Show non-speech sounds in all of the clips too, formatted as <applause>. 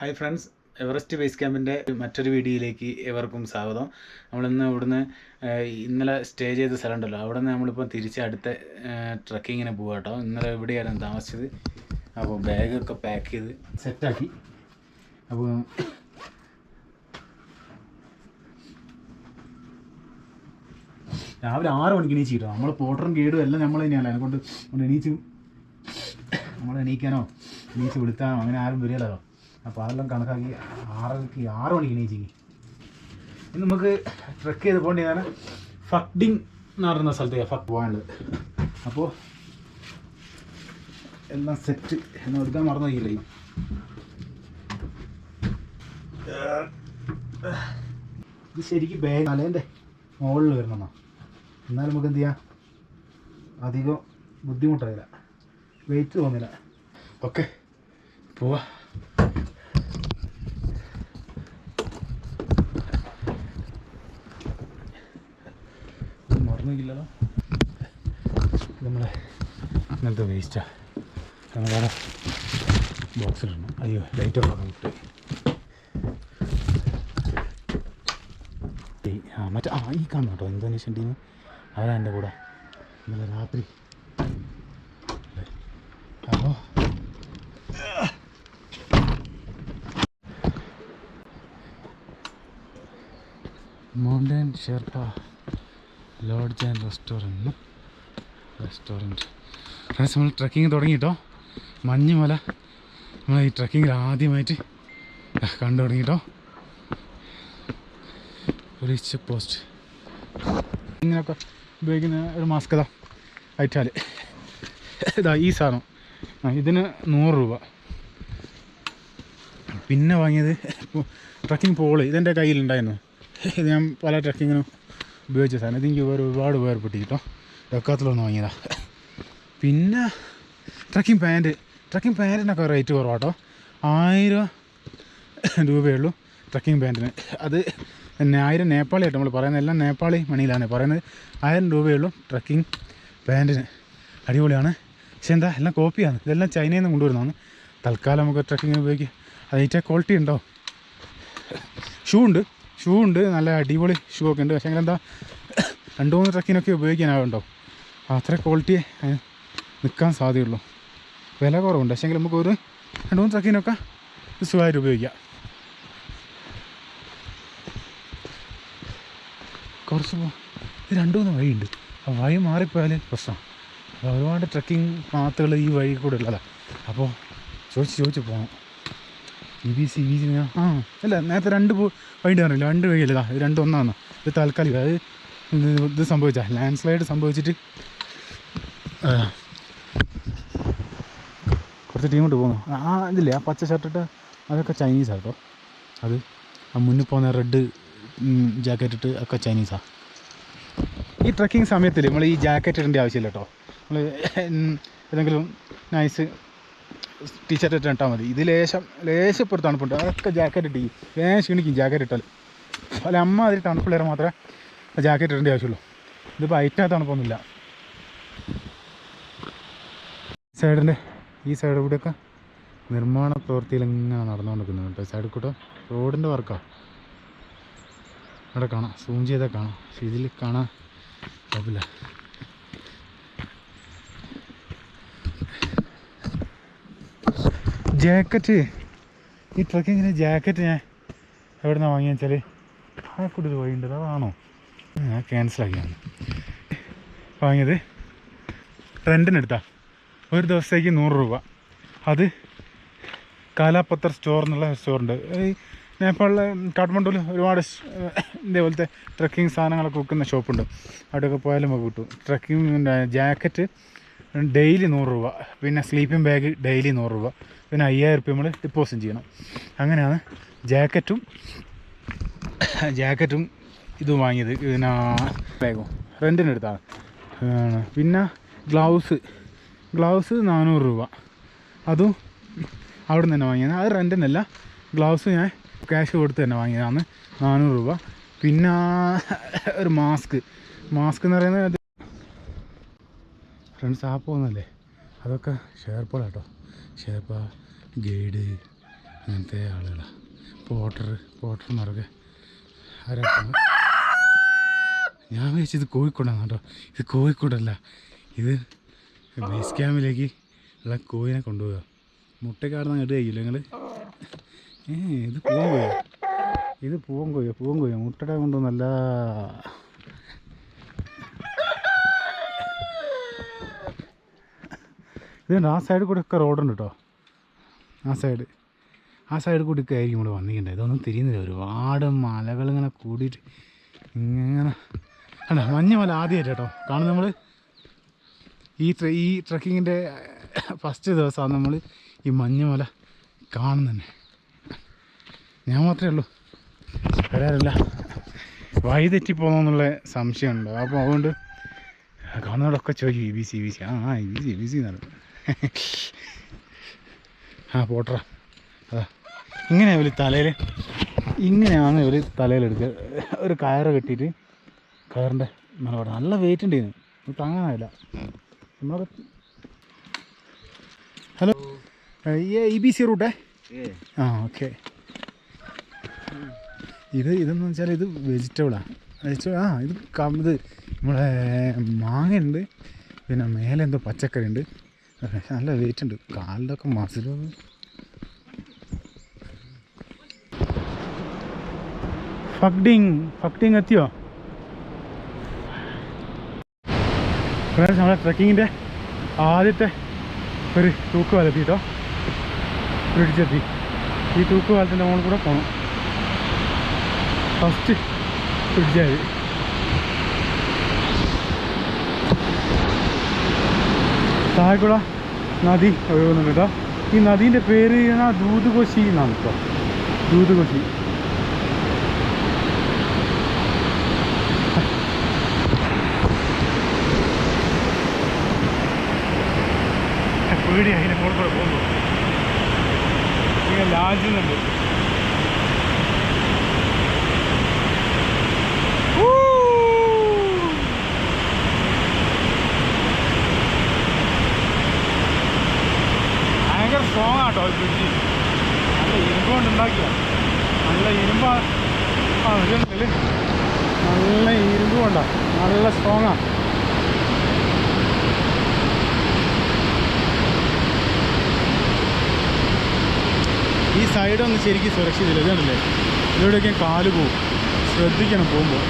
Hi friends Everest base ക്യാമ്പിന്റെ മറ്റൊരു വീഡിയോയിലേക്ക് ഏവർക്കും സ്വാഗതം. നമ്മളിന്ന് ഇവിടുന്ന് ഇന്നലെ സ്റ്റേ ചെയ്ത സ്ഥലം ഉണ്ടല്ലോ അവിടെ നിന്ന് നമ്മളിപ്പോൾ തിരിച്ച് അടുത്ത ട്രക്കിങ്ങിന് പോകാം കേട്ടോ ഇന്നലെ ഇവിടെയായിരുന്നു താമസിച്ചത്? അപ്പോൾ ബാഗൊക്കെ പാക്ക് ചെയ്ത് സെറ്റാക്കി അപ്പോൾ രാവിലെ ആറ് മണിക്ക് എണീച്ച് കിട്ടും. നമ്മൾ പോട്ടറും കേടും എല്ലാം നമ്മൾ തന്നെയല്ല അതിനെ കൊണ്ട് കൊണ്ട് എണീച്ച് നമ്മൾ എണീക്കാനോ എണീച്ച് വിളിത്താനോ അങ്ങനെ ആരും വരില്ലല്ലോ അപ്പോൾ അതെല്ലാം കണക്കാക്കി ആറരക്ക് ആറ് മണിക്ക് എണീച്ച് ഇനി. നമുക്ക് ട്രക്ക് ചെയ്ത് പോകേണ്ടതാണ് ഫക്ഡിങ് എന്ന് പറയുന്ന സ്ഥലത്തേക്ക് ഫക്ക് പോകാനുള്ളത്. അപ്പോൾ എല്ലാം സെറ്റ് എന്ന് എടുക്കാൻ മറന്നു പോയില്ലേ ഇത് ശരിക്കും ബാഗ് അലേന്റെ മുകളിൽ വരണം എന്നാലും നമുക്ക് എന്ത് ചെയ്യാം അധികം ബുദ്ധിമുട്ടായില്ല. വെയിറ്റ് തോന്നില്ല. ഓക്കെ പോവാ. മറന്നില്ലല്ലോ. നമ്മളെ ഇങ്ങനത്തെ വേസ്റ്റാണ് നമ്മളവിടെ ബോക്സിലിടണം അയ്യോ ലൈറ്റ് ഓഫ് ആക്കാൻ ഈ ആ മറ്റേ ആ ഈ കാണും കേട്ടോ ഇന്തോനേഷ്യൻ ടീം. അവരാ എന്റെ കൂടെ. ഇന്നലെ രാത്രി. അപ്പോൾ mountain Sherpa lodge and restaurant restaurant friends നമ്മൾ ട്രക്കിങ് തുടങ്ങി കേട്ടോ മഞ്ഞുമല. നമ്മൾ ഈ ട്രക്കിങ്ങിൽ ആദ്യമായിട്ട് കണ്ടു തുടങ്ങി കേട്ടോ ഒരു ചെക്ക് പോസ്റ്റ് ഇങ്ങനെയൊക്കെ ഉപയോഗിക്കുന്ന ഒരു മാസ്ക് ഇതാ അയച്ചാൽ ഇതാ ഈ സാധനം. ആ ഇതിന് നൂറ് രൂപ. പിന്നെ വാങ്ങിയത് ട്രക്കിംഗ് പോൾ ഇതെന്റെ കയ്യിലുണ്ടായിരുന്നു. ഇത് ഞാൻ പല ട്രക്കിങ്ങിനും ഉപയോഗിച്ച സാധനം. ഇതെനിക്ക് വേറെ ഒരുപാട് ഉപകാരപ്പെട്ടി കേട്ടോ ഡക്കാത്തിലൊന്ന് വാങ്ങിയതാ. പിന്നെ ട്രക്കിംഗ് പാന്റ് ട്രക്കിംഗ് പാന്റിനൊക്കെ റേറ്റ് കുറവാട്ടോ. ആയിരം രൂപയേ ഉള്ളൂ ട്രക്കിംഗ് പാന്റിന് അത് ആയിരം നേപ്പാളി ആയിട്ട് നമ്മൾ പറയുന്നത് എല്ലാം നേപ്പാളി മണിയിലാണ് പറയുന്നത്. ആയിരം രൂപയേ ഉള്ളൂ ട്രക്കിംഗ് പാന്റിന് അടിപൊളിയാണ്. പക്ഷേ എന്താ എല്ലാം കോപ്പിയാണ് ഇതെല്ലാം ചൈനയിൽ നിന്ന് കൊണ്ടുവരുന്നതാണ്. തൽക്കാലം നമുക്ക് ട്രക്കിങ്ങിന് ഉപയോഗിക്കാം. അതിന്റെ ക്വാളിറ്റി ഉണ്ടോ? ഷൂ ഉണ്ട്. ഷൂ ഉണ്ട്. നല്ല അടിപൊളി ഷൂ ഒക്കെ ഉണ്ട്. പക്ഷേ എന്താ രണ്ട് മൂന്ന് ട്രക്കിനൊക്കെ ഉപയോഗിക്കാനാവുണ്ടോ? അത്ര ക്വാളിറ്റി നിൽക്കാൻ സാധ്യതയുള്ളൂ. വില കുറവുണ്ട്. പക്ഷേ നമുക്ക് ഒരു രണ്ട് മൂന്ന് ട്രക്കിനൊക്കെ സുഖമായിട്ട് ഉപയോഗിക്കാം. കുറച്ച് രണ്ട് മൂന്ന് വഴിയുണ്ട്. ആ വഴി മാറിപ്പോയാൽ പ്രശ്നമാണ് ഒരുപാട് ട്രക്കിംഗ് പാത്തുകൾ ഈ വഴി കൂടെ ഉള്ളതാണ് അപ്പോൾ ചോദിച്ച് ചോദിച്ച് പോകണം E B C B C ആ. അല്ല നേരത്തെ രണ്ട് വഴിയുണ്ട് പറഞ്ഞില്ല? രണ്ട് വഴിയല്ല രണ്ട് ഒന്നാണ് ഇത് താൽക്കാലിക. അത് ഇത് സംഭവിച്ചാൽ ലാൻഡ് സ്ലൈഡ് സംഭവിച്ചിട്ട് കുറച്ച് കുറച്ച് ടീമോട്ട് പോകുന്നു. ആ ഇതില്ലേ? ആ പച്ച ഷർട്ടിട്ട് അതൊക്കെ ചൈനീസാണ് കേട്ടോ. അത് ആ മുന്നിൽ പോകുന്ന റെഡ് ജാക്കറ്റ് ഇട്ട് ഒക്കെ ചൈനീസാണ് ഈ ട്രക്കിംഗ് സമയത്തിൽ നമ്മൾ ഈ ജാക്കറ്റ് ഇടേണ്ട ആവശ്യമില്ല കേട്ടോ. നമ്മൾ ഏതെങ്കിലും നൈസ് ടീഷർട്ട് ഇട്ട് ഇട്ടാൽ മതി. ഇത് ലേശം ലേശം ഇപ്പോൾ ഒരു തണുപ്പുണ്ട്. അതൊക്കെ ജാക്കറ്റ് ഇട്ട് ലേശം ക്ഷീണിക്കും ജാക്കറ്റ് ഇട്ടാൽ അല്ല അമ്മ അതിൽ തണുപ്പുള്ളവരെ മാത്രമേ ജാക്കറ്റ് ഇടേണ്ട ആവശ്യമുള്ളൂ. ഇതിപ്പോൾ ഐറ്റാ തണുപ്പൊന്നുമില്ല. സൈഡിന്റെ ഈ സൈഡ് കൂടെയൊക്കെ നിർമ്മാണ പ്രവൃത്തിയിൽ ഇങ്ങനെ നടന്നുകൊണ്ടിരിക്കുന്നത് കേട്ടോ. സൈഡിൽ കൂട്ടം റോഡിന്റെ വർക്കാണ് അവിടെ കാണാം. സൂം ചെയ്താൽ കാണാം. പക്ഷെ ഇതിൽ കാണാൻ കുഴപ്പമില്ല. ജാക്കറ്റ്. ഈ ട്രക്കിങ്ങിന് ജാക്കറ്റ് ഞാൻ എവിടെ നിന്നാണ് വാങ്ങിയെന്ന് വെച്ചാൽ ആ ഒരു വഴിയുണ്ട്. അതാണോ? ഞാൻ. ക്യാൻസലാക്കിയാണ് വാങ്ങിയത് റെന്റിനെടുത്താ ഒരു ദിവസത്തേക്ക് നൂറ് രൂപ. അത് കാലാപത്തർ സ്റ്റോർ എന്നുള്ള സ്റ്റോറുണ്ട് ഈ നേപ്പാളിലെ കാഠ്മണ്ഡുവിൽ ഒരുപാട് ഇതേപോലത്തെ ട്രക്കിംഗ് സാധനങ്ങളൊക്കെ വിൽക്കുന്ന ഷോപ്പുണ്ട് അവിടെയൊക്കെ പോയാലും നമുക്ക് കിട്ടും. ട്രക്കിംഗ് ജാക്കറ്റ് ഡെയിലി നൂറ് രൂപ. പിന്നെ സ്ലീപ്പിംഗ് ബാഗ് ഡെയിലി നൂറ് രൂപ. പിന്നെ അയ്യായിരം റുപ്യ നമ്മൾ ഡിപ്പോസിറ്റ് ചെയ്യണം. അങ്ങനെയാണ് ജാക്കറ്റും ജാക്കറ്റും ഇതും വാങ്ങിയത്. പിന്നെ ബാഗും. റെന്റിനെടുത്താണ്. പിന്നെ ഗ്ലൗസ്. ഗ്ലൗസ് നാനൂറ് രൂപ. അതും അവിടെ നിന്ന് തന്നെ വാങ്ങിയത്. അത് റെന്റിനല്ല ഗ്ലൗസ് ഞാൻ ക്യാഷ് കൊടുത്ത് തന്നെ വാങ്ങിയതാണ് നാനൂറ് രൂപ. പിന്നെ ഒരു മാസ്ക്. മാസ്ക് എന്ന് പറയുന്നത് ഫ്രണ്ട്സ് ആ പോകുന്നല്ലേ? അതൊക്കെ ഷെയർപ്പാണ് കേട്ടോ ഷെയർപ്പ ഗൈഡ് അങ്ങനത്തെ ആളുകളാണ് പോട്ടർ പോട്ടർമാരൊക്കെ ആരാണ്? ഞാൻ ഇത് കോഴിക്കോടാണ് കേട്ടോ. ഇത് കോഴിക്കോടല്ല. ഇത് ബേസ് ക്യാമ്പിലേക്ക് ഉള്ള കോഴിനെ കൊണ്ടുപോകുക മുട്ടക്കാടുന്ന അങ്ങോട്ട് കഴിയില്ല നിങ്ങൾ ഏ ഇത് പൂവൻ കോഴിയാ. ഇത് പൂവൻ കോഴിയാ പൂവൻ കോഴിയാ. മുട്ടയുടെ കൊണ്ടൊന്നല്ല ഇതുണ്ട് ആ സൈഡിൽ കൂടെ ഒക്കെ റോഡുണ്ട് കേട്ടോ ആ സൈഡ് ആ സൈഡിൽ കൂടി ഒക്കെ ആയിരിക്കും ഇവിടെ വന്നിട്ടുണ്ടായത് ഇതൊന്നും തിരിയുന്നില്ല. ഒരുപാട് മലകൾ ഇങ്ങനെ കൂടിയിട്ട് ഇങ്ങനെ അല്ല മഞ്ഞ മല ആദ്യമായിട്ട് കേട്ടോ കാരണം നമ്മൾ ഈ ഈ ട്രക്കിങ്ങിന്റെ ഫസ്റ്റ് ദിവസമാണ് നമ്മൾ ഈ മഞ്ഞമല കാണുന്നത് ഞാൻ മാത്രമേ ഉള്ളൂ. വരാറില്ല വഴി തെറ്റിപ്പോകുന്നുള്ള സംശയമുണ്ട്. അപ്പോൾ അതുകൊണ്ട് കാണുന്നവരൊക്കെ ചോദിക്കും E B C B C. ആ E B C B C എന്നാണ്. ആ പോട്ടറ അതാ. ഇങ്ങനെ ഇവർ തലയിൽ ഇങ്ങനെയാണ് ഇവർ തലയിലെടുക്കുക ഒരു കയറ് കെട്ടിയിട്ട് കയറിന്റെ മലപാട് നല്ല വെയിറ്റ് ഉണ്ട് ഇതിന് ഇത് താങ്ങാനാവില്ല നമ്മളൊക്കെ ഹലോ ഇ ബി സി റൂട്ടേ ആ ഓക്കെ ഇത് ഇതെന്ന് വെച്ചാൽ ഇത് വെജിറ്റബിളാണ് വെജിറ്റബിൾ ആ ഇത് ഇത് നമ്മളെ മാങ്ങയുണ്ട്. പിന്നെ മേലെ എന്തോ പച്ചക്കറി ഉണ്ട് <laughs> നല്ല വെയിറ്റ് ഉണ്ട്. ഒക്കെ മസിൽ ഫക്ഡിങ് ഫക്ഡിങ് എത്തിയോ? നമ്മുടെ ട്രക്കിങ്ങിന്റെ ആദ്യത്തെ ഒരു തൂക്കുപാലം കേട്ടോ പിടിച്ചെത്തി ഈ തൂക്ക് വലത്തിന്റെ മുകളിൽ കൂടെ പോകണം ഫസ്റ്റ് പിടിച്ചാൽ താഴെക്കുള്ള നദി ഒഴുകുന്നുണ്ട് കേട്ടോ. ഈ നദീന്റെ പേര് ദൂതുകൊശി എന്നാണ് കേട്ടോ. ദൂതുകൊശി. പേടി അതിന്റെ മുകളിൽ കൂടെ പോകുന്നു. ഇങ്ങനെ ലാജുന്നുണ്ട് ആട്ടോ ഈ ബ്രിഡ്ജ് നല്ല ഇരുമ്പ് കൊണ്ട് ഉണ്ടാക്കിയ നല്ല ഇരുമ്പ. ആ ഇതുണ്ടല്ലേ നല്ല ഇരുമ്പ് കൊണ്ടാ. നല്ല സ്ട്രോങ്ങാണ് ഈ സൈഡൊന്നും ശരിക്കും സുരക്ഷിതല്ലേ ഇതുണ്ടല്ലേ ഇതിലൂടെയൊക്കെ കാൽ പോവും. ശ്രദ്ധിക്കണം പോകുമ്പോൾ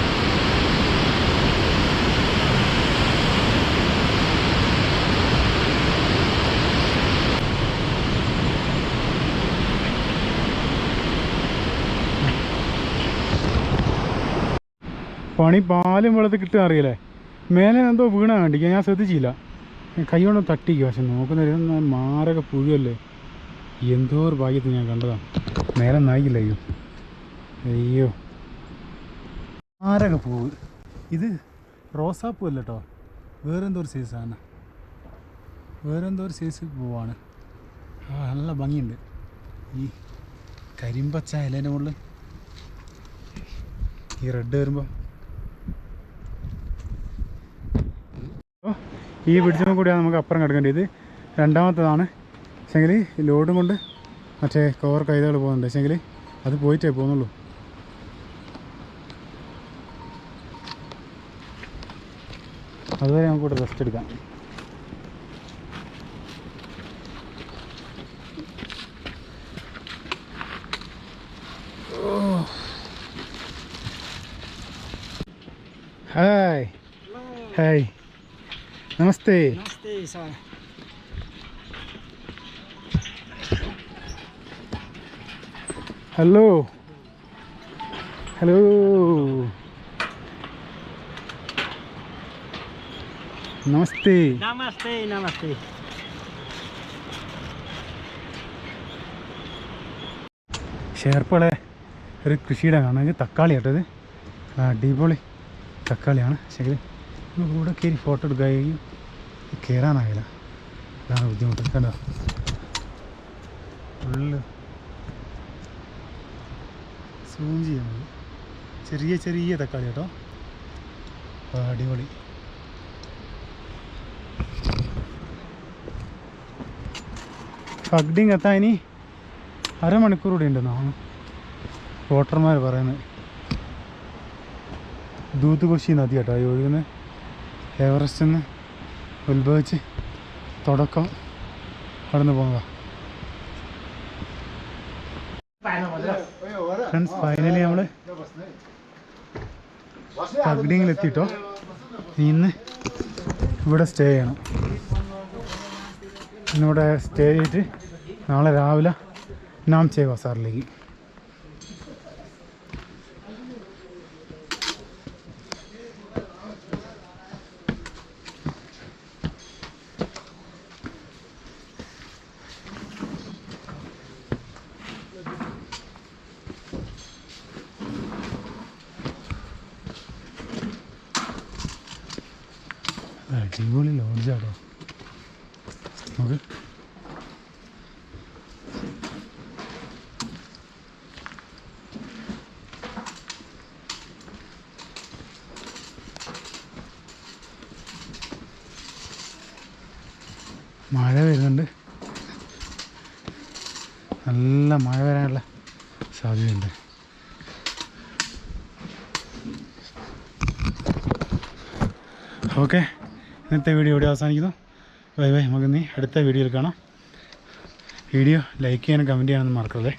പണി പാലും വെള്ളത്തിൽ കിട്ടുക അറിയില്ലേ? മേലെ എന്തോ വീണാ കണ്ടിക്ക ഞാൻ ശ്രദ്ധിച്ചില്ല. കൈ കൊണ്ട് തട്ടിക്കുക പക്ഷെ നോക്കുന്ന മാരക പുഴുവല്ലേ? എന്തോ ഒരു ഭാഗ്യത്തിൽ ഞാൻ കണ്ടതാണ് മേലെ നായിക്കില്ല അയ്യോ. അയ്യോ. മാരക പൂവ്. ഇത് റോസാപ്പൂ അല്ല കേട്ടോ വേറെന്തോ ഒരു സൈസാണ് വേറെന്തോ ഒരു സൈസ് പൂവാണ്. ആ നല്ല ഭംഗിയുണ്ട്. ഈ കരിമ്പച്ച ഇലേന്റെ മുകളിൽ ഈ റെഡ് വരുമ്പോൾ ഈ ബ്രിഡ്ജിനും കൂടിയാണ് നമുക്ക് അപ്പുറം കിടക്കേണ്ടത് രണ്ടാമത്തതാണ്. പക്ഷേങ്കിൽ ലോഡും കൊണ്ട് മറ്റേ കവർ കൈതകൾ പോകുന്നുണ്ട്. പക്ഷേങ്കിൽ അത് പോയിട്ടേ പോകുന്നുള്ളൂ. അതുവരെ നമുക്ക് ഇവിടെ റെസ്റ്റ് എടുക്കാം. Hi hi namaste Namaste, sir. Hello hello namaste Namaste, namaste. ഷേർപ്പളെ ഒരു കൃഷിയുടെ കാണാൻ തക്കാളി കേട്ടോ ഇത് അടിപൊളി തക്കാളിയാണ് ശരി ഇവിടെ കയറി ഫോട്ടോ എടുക്കുകയും കയറാനാകില്ല അതാണ് ബുദ്ധിമുട്ട്. കണ്ടോ? ഫുള്ള് സൂം ചെയ്യാൻ ചെറിയ ചെറിയ തക്കാളി കേട്ടോ. അടിപൊളി. ഫഗ്ഡിങ് എത്താൻ ഇനി അരമണിക്കൂർ കൂടി ഉണ്ടെന്നാണ് വോട്ടർമാർ പറയുന്നത്. ദൂത്തുകൊശി നദി കേട്ടോ ഈ ഒഴുകുന്നത്. എവറസ്റ്റിൽ നിന്ന് ഉത്ഭവിച്ച് തുടക്കം കടന്നു പോകുക ഫ്രണ്ട്സ് ഫൈനലി നമ്മൾ പഗ്ഡിങ്ങിലെത്തിട്ടോ ഇന്ന് ഇവിടെ സ്റ്റേ ചെയ്യണം. ഇന്നിവിടെ സ്റ്റേ ചെയ്തിട്ട് നാളെ രാവിലെ നാം ചെയ്യുക ബസാറിലേക്ക് അടിപൊളി ലോഡ്ജാട്ടോ നമുക്ക് മഴ വരുന്നുണ്ട്. നല്ല മഴ വരാനുള്ള സാധ്യതയുണ്ട്. ഓക്കെ. ഇന്നത്തെ വീഡിയോ ഇവിടെ അവസാനിക്കുന്നു. Bye bye. നമുക്ക് നീ അടുത്ത വീഡിയോയിൽ കാണാം. വീഡിയോ ലൈക്ക് ചെയ്യാനും കമന്റ് ചെയ്യാനൊന്നും മറക്കരുതേ.